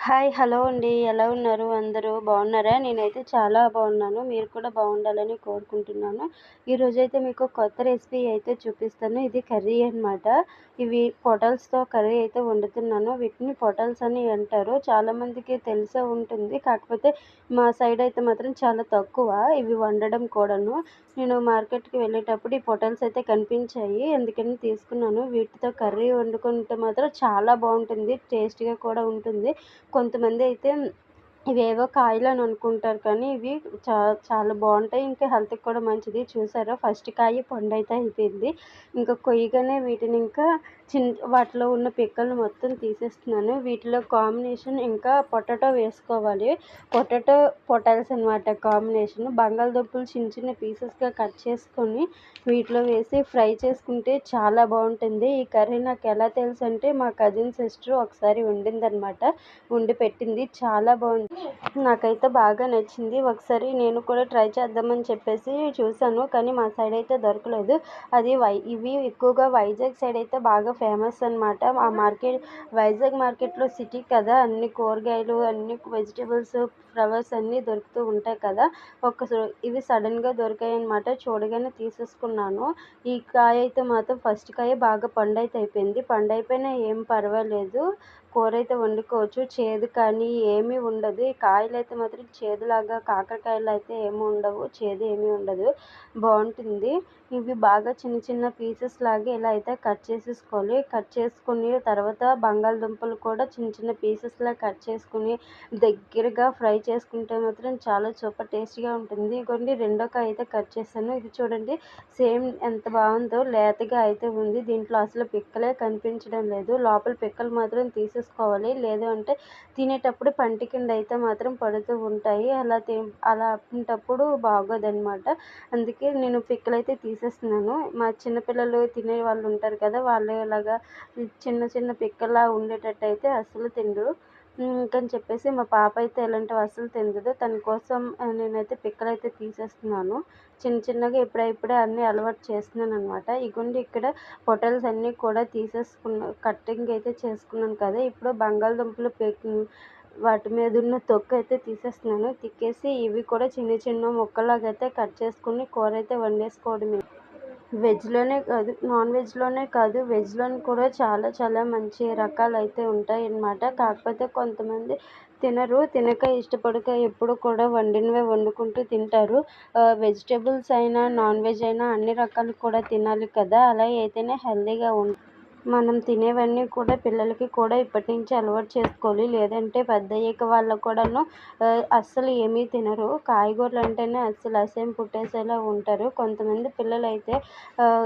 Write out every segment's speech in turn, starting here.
Hi hello అండి. ఎలా ఉన్నారు? అందరూ బాగున్నారా? నేనైతే చాలా బాగున్నాను. మీరు కూడా బాగుండాలని కోరుకుంటున్నాను. ఈరోజైతే మీకు కొత్త రెసిపీ అయితే చూపిస్తాను. ఇది కర్రీ అనమాట ఇవి పొటల్స్తో కర్రీ అయితే వండుతున్నాను. వీటిని పొటల్స్ అని అంటారు. చాలామందికి తెలిసే ఉంటుంది. కాకపోతే మా సైడ్ అయితే మాత్రం చాలా తక్కువ. ఇవి వండడం కూడాను. నేను మార్కెట్కి వెళ్ళేటప్పుడు ఈ పొటల్స్ అయితే కనిపించాయి. అందుకని తీసుకున్నాను. వీటితో కర్రీ వండుకుంటే మాత్రం చాలా బాగుంటుంది. టేస్ట్గా కూడా ఉంటుంది. కొంతమంది అయితే ఇవేవో కాయలు అని అనుకుంటారు కానీ ఇవి చా చాలా బాగుంటాయి. ఇంకా హెల్త్కి కూడా మంచిది. చూసారా? ఫస్ట్ కాయ పండు అయితే అయిపోయింది. ఇంకా కొయ్యగానే వీటిని ఇంకా చిన్న వాటిలో ఉన్న పిక్కలు మొత్తం తీసేస్తున్నాను. వీటిలో కాంబినేషన్ ఇంకా పొటాటో వేసుకోవాలి. పొటాటో పొటాల్స్ అనమాట కాంబినేషన్. బంగాళదుంపలు చిన్న చిన్న పీసెస్గా కట్ చేసుకొని వీటిలో వేసి ఫ్రై చేసుకుంటే చాలా బాగుంటుంది. ఈ కర్రీ నాకు ఎలా తెలుసు అంటే మా కజిన్ సిస్టర్ ఒకసారి వండిందనమాట వండి పెట్టింది. చాలా బాగుంది. నాకైతే బాగా నచ్చింది. ఒకసారి నేను కూడా ట్రై చేద్దామని చెప్పేసి చూశాను కానీ మా సైడ్ అయితే దొరకలేదు. అది వై ఇవి ఎక్కువగా వైజాగ్ సైడ్ అయితే బాగా ఫేమస్ అనమాట ఆ మార్కెట్ వైజాగ్ మార్కెట్లో సిటీ కదా అన్ని కూరగాయలు అన్ని వెజిటేబుల్స్ ఫ్లవర్స్ అన్నీ దొరుకుతూ ఉంటాయి కదా. ఒక ఇవి సడన్గా దొరికాయి అనమాట చూడగానే తీసేసుకున్నాను. ఈ కాయ అయితే మాత్రం ఫస్ట్ కాయ బాగా పండు అయితే అయిపోయింది. పండు అయిపోయినా ఏం పర్వాలేదు. కూర అయితే వండుకోవచ్చు. చేదు కానీ ఏమీ ఉండదు. ఈ కాయలు అయితే మాత్రం చేదులాగా కాకరకాయలు అయితే ఏమి ఉండవు. చేదు ఏమీ ఉండదు. బాగుంటుంది. ఇవి బాగా చిన్న చిన్న పీసెస్ లాగా ఇలా అయితే కట్ చేసేసుకోవాలి. కట్ చేసుకుని తర్వాత బంగాళదుంపలు కూడా చిన్న చిన్న పీసెస్లా కట్ చేసుకుని దగ్గరగా ఫ్రై చేసుకుంటే మాత్రం చాలా సూపర్ టేస్టీగా ఉంటుంది. ఇదిగోండి రెండో కాయ అయితే కట్ చేశాను. ఇది చూడండి సేమ్ ఎంత బాగుందో లేతగా అయితే ఉంది. దీంట్లో అసలు పిక్కలే కనిపించడం లేదు. లోపల పిక్కలు మాత్రం తీసేసుకోవాలి. లేదు అంటే తినేటప్పుడు పంటి కింద అయితే మాత్రం పడుతూ ఉంటాయి. అలా తి అలా అప్పుడు బాగోదన్నమాట. అందుకే నేను పిక్కలు అయితే తీసేస్తున్నాను. మా చిన్నపిల్లలు తినే వాళ్ళు ఉంటారు కదా వాళ్ళు ఇలాగా చిన్న చిన్న పిక్కలా ఉండేటట్టు అయితే అస్సలు తినరు. ఇంకని చెప్పేసి మా పాప అయితే ఇలాంటివి వస్తువులు తినదు. తన కోసం నేనైతే పిక్కలు అయితే తీసేస్తున్నాను. చిన్న చిన్నగా ఇప్పుడే అన్నీ అలవాటు చేస్తున్నాను అనమాట ఇగోండి ఇక్కడ పొటల్స్ అన్నీ కూడా తీసేసుకున్న కట్టింగ్ అయితే చేసుకున్నాను కదా. ఇప్పుడు బంగాళదుంపలు వాటి మీద ఉన్న తొక్కు అయితే తీసేస్తున్నాను. తిక్కేసి ఇవి కూడా చిన్న చిన్న ముక్కలాగా అయితే కట్ చేసుకుని కూర అయితే వండేసుకోవడమే. వెజ్లోనే కాదు నాన్ వెజ్లోనే కాదు. వెజ్లోని కూడా చాలా చాలా మంచి రకాలు అయితే ఉంటాయి అన్నమాట కాకపోతే కొంతమంది తినరు తినక ఇష్టపడక ఎప్పుడు కూడా వండినవే వండుకుంటూ తింటారు. వెజిటేబుల్స్ అయినా నాన్ వెజ్ అయినా అన్ని రకాలు కూడా తినాలి కదా. అలా అయితేనే హెల్తీగా ఉం మనం తినేవన్నీ కూడా పిల్లలకి కూడా ఇప్పటి నుంచి అలవాటు చేసుకోవాలి. లేదంటే పెద్ద అయ్యాక వాళ్ళు కూడాను అస్సలు ఏమీ తినరు. కాయగూరలు అంటేనే అస్సలు అసహ్యం పుట్టేసేలా ఉంటారు. కొంతమంది పిల్లలు అయితే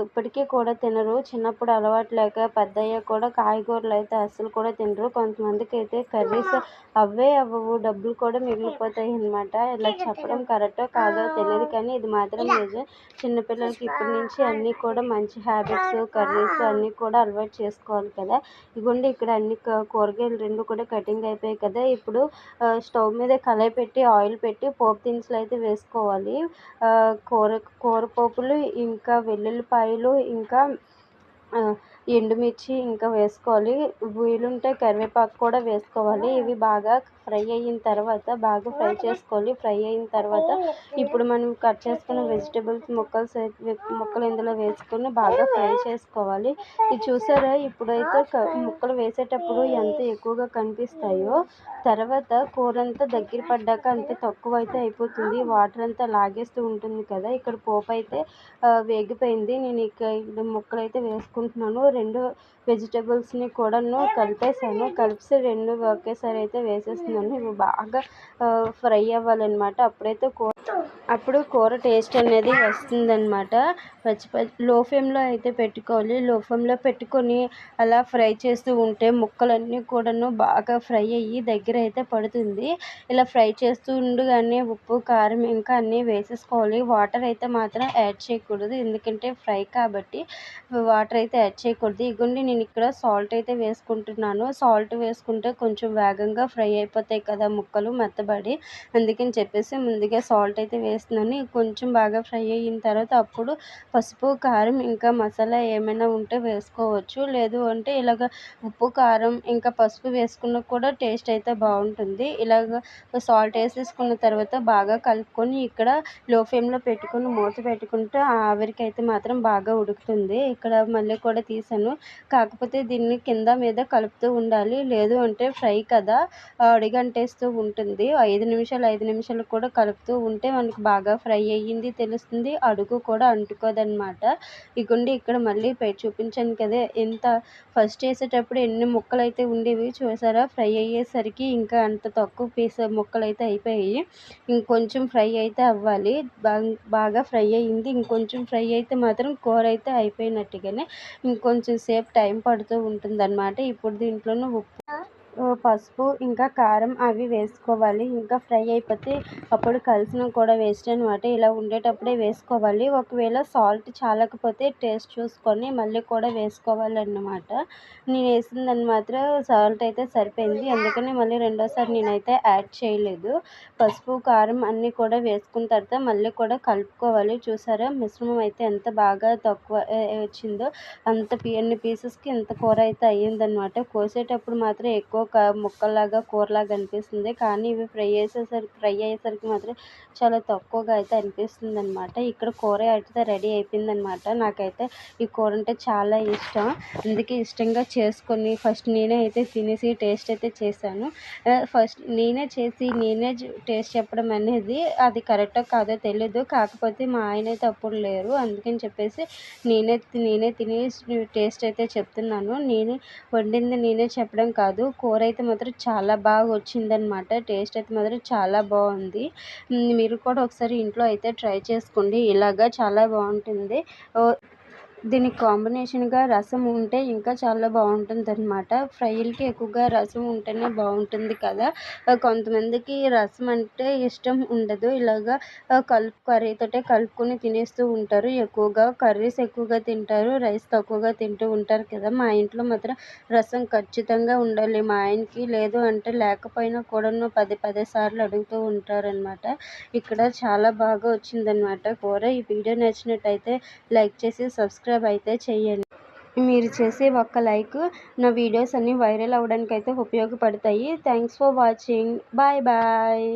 ఇప్పటికీ కూడా తినరు. చిన్నప్పుడు అలవాటు లేక పెద్ద అయ్యాక కూడా కాయగూరలు అయితే అస్సలు కూడా తినరు. కొంతమందికి అయితే కర్రీస్ అవే అవ్వవు. డబ్బులు కూడా మిగిలిపోతాయి అన్నమాట. ఇలా చెప్పడం కరెక్టో కాదో తెలియదు కానీ ఇది మాత్రం నిజం. చిన్నపిల్లలకి ఇప్పటి నుంచి అన్నీ కూడా మంచి హ్యాబిట్స్ కర్రీస్ అన్నీ కూడా అలవాటు అలవాటు చేసుకోవాలి కదా. ఇదిగోండి ఇక్కడ అన్ని కూరగాయలు రెండు కూడా కటింగ్ అయిపోయాయి కదా. ఇప్పుడు స్టవ్ మీద కళాయి పెట్టి ఆయిల్ పెట్టి పోపు దినుసులు అయితే వేసుకోవాలి. కూర కూర పోపులు ఇంకా వెల్లుల్లిపాయలు ఇంకా ఎండుమిర్చి ఇంకా వేసుకోవాలి. వీలుంటే కరివేపాకు కూడా వేసుకోవాలి. ఇవి బాగా ఫ్రై అయిన తర్వాత బాగా ఫ్రై చేసుకోవాలి. ఫ్రై అయిన తర్వాత ఇప్పుడు మనం కట్ చేసుకున్న వెజిటేబుల్స్ ముక్కలు ముక్కలు ఇందులో వేసుకొని బాగా ఫ్రై చేసుకోవాలి. ఇది చూసారా? ఇప్పుడైతే ముక్కలు వేసేటప్పుడు ఎంత ఎక్కువగా కనిపిస్తాయో తర్వాత కూర అంతా దగ్గర పడ్డాక అంత తక్కువ అయితే అయిపోతుంది. వాటర్ అంతా లాగేస్తూ ఉంటుంది కదా. ఇక్కడ పోపు అయితే వేగిపోయింది. నేను ఇక్కడ ముక్కలు అయితే వేసుకుంటున్నాను. రెండు వెజిటేబుల్స్ని కూడాను కలిపేసాను కలిపి రెండు ఒకేసారి అయితే వేసేస్తున్నాను ఇవి బాగా ఫ్రై అవ్వాలన్నమాట. అప్పుడైతే కూర అప్పుడు కూర టేస్ట్ అనేది వస్తుందన్నమాట. పచ్చి పచ్చి లో ఫ్లేమ్లో అయితే పెట్టుకోవాలి. లో ఫ్లేమ్లో పెట్టుకొని అలా ఫ్రై చేస్తూ ఉంటే ముక్కలన్నీ కూడాను బాగా ఫ్రై అయ్యి దగ్గర అయితే పడుతుంది. ఇలా ఫ్రై చేస్తూ ఉండగానే ఉప్పు కారం ఇంకా అన్నీ వేసేసుకోవాలి. వాటర్ అయితే మాత్రం యాడ్ చేయకూడదు. ఎందుకంటే ఫ్రై కాబట్టి వాటర్ అయితే యాడ్ చేయకూడదు. ఇగోండి నేను ఇక్కడ సాల్ట్ అయితే వేసుకుంటున్నాను. సాల్ట్ వేసుకుంటే కొంచెం వేగంగా ఫ్రై అయిపోతాయి కదా ముక్కలు మెత్తబడి. అందుకని చెప్పేసి ముందుగా సాల్ట్ సాల్ట్ అయితే వేస్తున్నాను. కొంచెం బాగా ఫ్రై అయిన తర్వాత అప్పుడు పసుపు కారం ఇంకా మసాలా ఏమైనా ఉంటే వేసుకోవచ్చు. లేదు అంటే ఇలాగ ఉప్పు కారం ఇంకా పసుపు వేసుకున్న కూడా టేస్ట్ అయితే బాగుంటుంది. ఇలాగ సాల్ట్ వేసేసుకున్న తర్వాత బాగా కలుపుకొని ఇక్కడ లో ఫ్లేమ్లో పెట్టుకొని మూత పెట్టుకుంటే ఆవిరికి అయితే మాత్రం బాగా ఉడుకుతుంది. ఇక్కడ మళ్ళీ కూడా తీసాను. కాకపోతే దీన్ని కింద మీద కలుపుతూ ఉండాలి. లేదు అంటే ఫ్రై కదా అడిగంటేస్తూ ఉంటుంది. ఐదు నిమిషాలు ఐదు నిమిషాలు కూడా కలుపుతూ ఉంటే మనకు బాగా ఫ్రై అయ్యింది తెలుస్తుంది. అడుగు కూడా అంటుకోదనమాట. ఇగుండి ఇక్కడ మళ్ళీ చూపించాను కదా ఎంత ఫస్ట్ వేసేటప్పుడు ఎన్ని ముక్కలు అయితే ఉండేవి చూసారా? ఫ్రై అయ్యేసరికి ఇంకా అంత తక్కువ పీస్ ముక్కలు అయితే అయిపోయాయి ఇంకొంచెం ఫ్రై అయితే అవ్వాలి. బాగా ఫ్రై అయ్యింది. ఇంకొంచెం ఫ్రై అయితే మాత్రం కూర అయితే అయిపోయినట్టుగానే ఇంకొంచెం సేపు టైం పడుతూ ఉంటుంది అన్నమాట ఇప్పుడు దీంట్లోనూ ఉప్పు పసుపు ఇంకా కారం అవి వేసుకోవాలి. ఇంకా ఫ్రై అయిపోతే అప్పుడు కలిసిన కూడా వేస్ట్ అనమాట ఇలా ఉండేటప్పుడే వేసుకోవాలి. ఒకవేళ సాల్ట్ చాలకపోతే టేస్ట్ చూసుకొని మళ్ళీ కూడా వేసుకోవాలన్నమాట. నేను వేసిందని మాత్రం సాల్ట్ అయితే సరిపోయింది. అందుకని మళ్ళీ రెండోసారి నేనైతే యాడ్ చేయలేదు. పసుపు కారం అన్నీ కూడా వేసుకున్న తర్వాత మళ్ళీ కూడా కలుపుకోవాలి. చూసారా? మిశ్రమం అయితే ఎంత బాగా తక్కువ వచ్చిందో అంత ఎన్ని పీసెస్కి ఎంత కూర అయితే అయ్యిందనమాట కోసేటప్పుడు మాత్రం ఎక్కువ ముక్కల్లాగా కూరలాగా అనిపిస్తుంది. కానీ ఇవి ఫ్రై చేసేసరికి ఫ్రై అయ్యేసరికి మాత్రం చాలా తక్కువగా అయితే అనిపిస్తుంది అనమాట ఇక్కడ కూర అయితే రెడీ అయిపోయింది అనమాట నాకైతే ఈ కూర అంటే చాలా ఇష్టం. అందుకే ఇష్టంగా చేసుకొని ఫస్ట్ నేనే అయితే తినేసి టేస్ట్ అయితే చేశాను. ఫస్ట్ నేనే చేసి నేనే టేస్ట్ చెప్పడం అనేది అది కరెక్టో కాదో తెలీదు. కాకపోతే మా ఆయన అయితే అప్పుడు లేరు. అందుకని చెప్పేసి నేనే నేనే తిని టేస్ట్ అయితే చెప్తున్నాను. నేనే వండింది నేనే చెప్పడం కాదు. కూర అయితే మాత్రం చాలా బాగా వచ్చిందనమాట టేస్ట్ అయితే మాత్రం చాలా బాగుంది. మీరు కూడా ఒకసారి ఇంట్లో అయితే ట్రై చేసుకోండి. ఇలాగా చాలా బాగుంటుంది. దీనికి కాంబినేషన్గా రసం ఉంటే ఇంకా చాలా బాగుంటుంది అనమాట ఫ్రైలకి ఎక్కువగా రసం ఉంటేనే బాగుంటుంది కదా. కొంతమందికి రసం అంటే ఇష్టం ఉండదు. ఇలాగా కలుపు కర్రీతోటే కలుపుకొని తినేస్తూ ఉంటారు. ఎక్కువగా కర్రీస్ ఎక్కువగా తింటారు. రైస్ తక్కువగా తింటూ ఉంటారు కదా. మా ఇంట్లో మాత్రం రసం ఖచ్చితంగా ఉండాలి. మా ఆయనకి లేదు అంటే లేకపోయినా కూడాను పది పది సార్లు అడుగుతూ ఉంటారనమాట ఇక్కడ చాలా బాగా వచ్చిందనమాట కూర. ఈ వీడియో నచ్చినట్టయితే లైక్ చేసి సబ్స్క్రైబ్ సబ్స్క్రైబ్ అయితే చేయండి మీరు చేసే ఒక్క లైక్ నా వీడియోస్ అన్నీ వైరల్ అవ్వడానికి అయితే ఉపయోగపడతాయి. Thanks for watching. Bye bye.